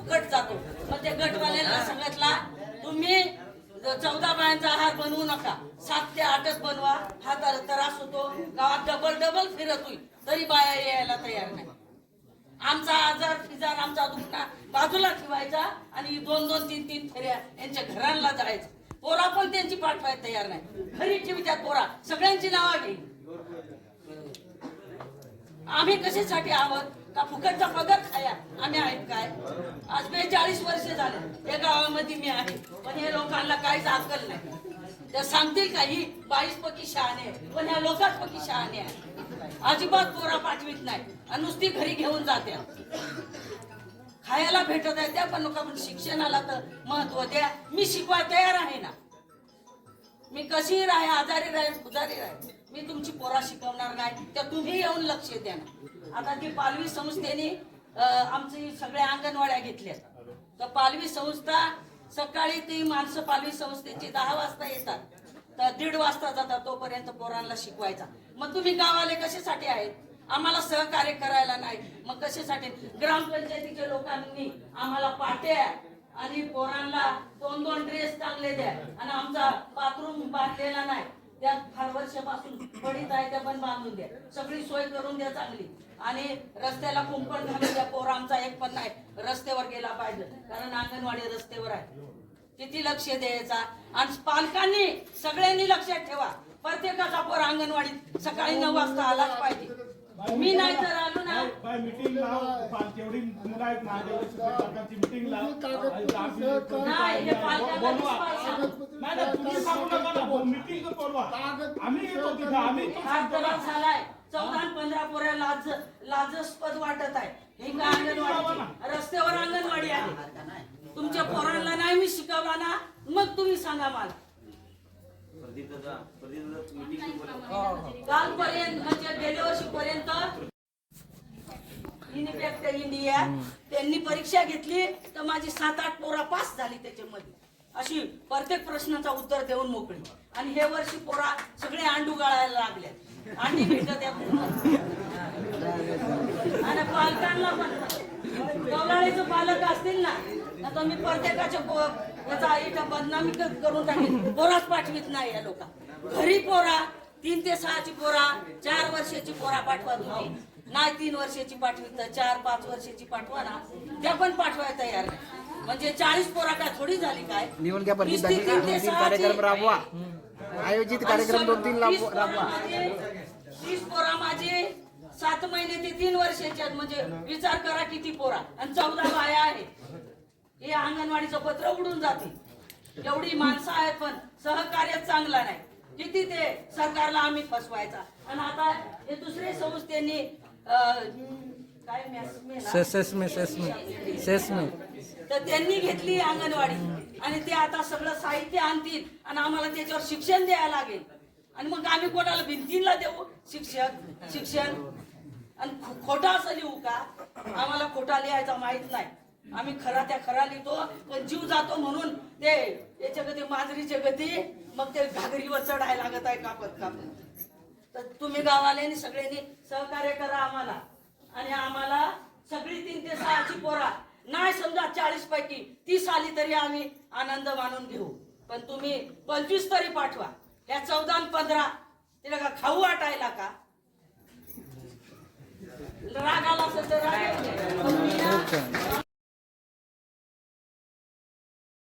फुकट जातो. मग ते गटवाल्यांना सांगितला तुम्ही चौदा बायांचा आहार बनवू नका. सात ते आठच बनवा. हा तर त्रास होतो. गावात डबल डबल फिरत होईल. तरी बाया यायला तयार नाही. आमचा आजार फिजार आमचा दुखणा बाजूला ठेवायचा आणि दोन दोन तीन तीन फेऱ्या यांच्या घरांना जायचं. पोरा पण त्यांची पाठवायला तयार नाही. घरी ठेवत्यात पोरा. सगळ्यांची नावं घेईन आम्ही कशासाठी आहोत? का फुकटचा पगार खाया आम्ही आहेत काय? आज बेचाळीस वर्ष झाले. या गावामध्ये मी आहे. पण या लोकांना काहीच अक्कल नाही. त्या सांगतील काही बाईस पकी शहाणे पण या लोकांच पकी शहाणे आहे. अजिबात पोरा पाठवित नाही. आणि नुसती घरी घेऊन जात्या. खायला भेटत आहे त्या पण लोक पण शिक्षणाला तर महत्त्व द्या. मी शिकवाय तयार आहे ना. मी कशी राहे आजारी राहे उजारी राहे मी तुमची पोरा शिकवणार नाही. तर तुम्ही येऊन लक्ष द्या ना. आता ती पालवी संस्थेने आमची सगळ्या अंगणवाड्या घेतल्या. तर पालवी संस्था सकाळी ती माणसं पालवी संस्थेची दहा वाजता येतात. तर दीड वाजता जातात तोपर्यंत पोरांना शिकवायचा. मग तुम्ही गावाले कशासाठी आहेत? आम्हाला सहकार्य करायला नाही. मग कशासाठी? ग्रामपंचायतीच्या लोकांनी आम्हाला पाट्या आणि पोरांना दोन दोन ड्रेस चांगले द्या. आणि आमचा बाथरूम बांधलेला नाही. त्या फार वर्षापासून पडीत आहे त्या पण बांधून द्या. सगळी सोय करून द्या चांगली. आणि रस्त्याला कुंपण घालून द्या पोर आमचा एक पण नाही. रस्त्यावर गेला पाहिजे. कारण अंगणवाडी रस्त्यावर आहे. किती लक्ष द्यायचा? आणि पालकांनी सगळ्यांनी लक्षात ठेवा. प्रत्येकाचा पोर अंगणवाडीत सकाळी नऊ वाजता आलाच पाहिजे. मी नाही तर आलो ना. बाय मीटिंग लाव. मुलं आहेत मीटिंग लाव. नाही पालकांना बोलवा. दिसपास नाही नाही, तुम्ही सांगू नका ना. मीटिंग बोलवा आम्ही येतो तिथं आम्ही. तो हा सांगतो ना. त्रास झालाय. चौदा पंधरा पोऱ्या लाज लाजस्पद वाटत आहे. हे काय अंगणवाडी रस्त्यावर अंगणवाडी आहे. तुमच्या पोरांना नाही मी शिकवला ना मग तुम्ही सांगा मला. कालपर्यंत म्हणजे गेल्या वर्षीपर्यंत इनिफॅक्ट इंडिया त्यांनी परीक्षा घेतली तर माझी सात आठ पोरा पास झाली त्याच्यामध्ये. अशी प्रत्येक प्रश्नाचा उत्तर देऊन मोकळी. आणि हे वर्षी पोरा सगळे अंडू गाळायला लागले. अंडी भेटत आणि पालकांना पण. गवळाळीचे पालक असतील ना आता मी प्रत्येकाच्या याचा इथं बदनामी क- करून टाकेल पोराच पाठवित नाही या लोक. घरी पोरा तीन ते सहाची पोरा चार वर्षाची पोरा पाठवत नाही नाही तीन वर्षाची पाठवी तर चार पाच वर्षाची पाठवा ना. त्या पण पाठवायला तयार नाही. म्हणजे चाळीस पोरा काय थोडी झाली काय? तीन ते दोन तीन सहाची- कार्यक्रम राबवा. आयोजित कार्यक्रम दोन तीन तीस पोरं राबवा. माझे- तीस पोरा माझे सात महिने ते तीन वर्षाचे आहेत. म्हणजे विचार करा किती पोरा. आणि चौदा बाया आहेत. हे अंगणवाडीचं पत्र उडून जाते एवढी माणसं आहेत पण सहकार्य चांगला नाही. किती ते सरकारला आम्ही फसवायचा. आणि आता हे दुसरे संस्थेने अं, काय मेस- मेला? Sesame sesame sesame. तर त्यांनी घेतली अंगणवाडी. आणि ते आता सगळं साहित्य आणतील आणि आम्हाला त्याच्यावर शिक्षण द्यायला लागेल. आणि मग आम्ही कोणाला भिंतीला देऊ? शिक्षक शिक्षण. आणि खोटा असं लिहू का? आम्हाला खोटा लिहायचा माहीत नाही. आम्ही खरा त्या खरा लिहितो पण जीव जातो म्हणून ते याच्या गती मांजरीच्या गती मग ते घागरीवर चढायला लागत आहे कापत कापत. तर तुम्ही गावाल्यांनी सगळ्यांनी सहकार्य करा आम्हाला. आणि आम्हाला सगळी तीन ते सहाची पोरा. नाही समजा चाळीस पैकी तीस आली तरी आम्ही आनंद मानून घेऊ. पण तुम्ही पंचवीस तरी पाठवा. ह्या चौदा आणि पंधरा तिला का खाऊ वाटायला का? राग आला असेल तर राग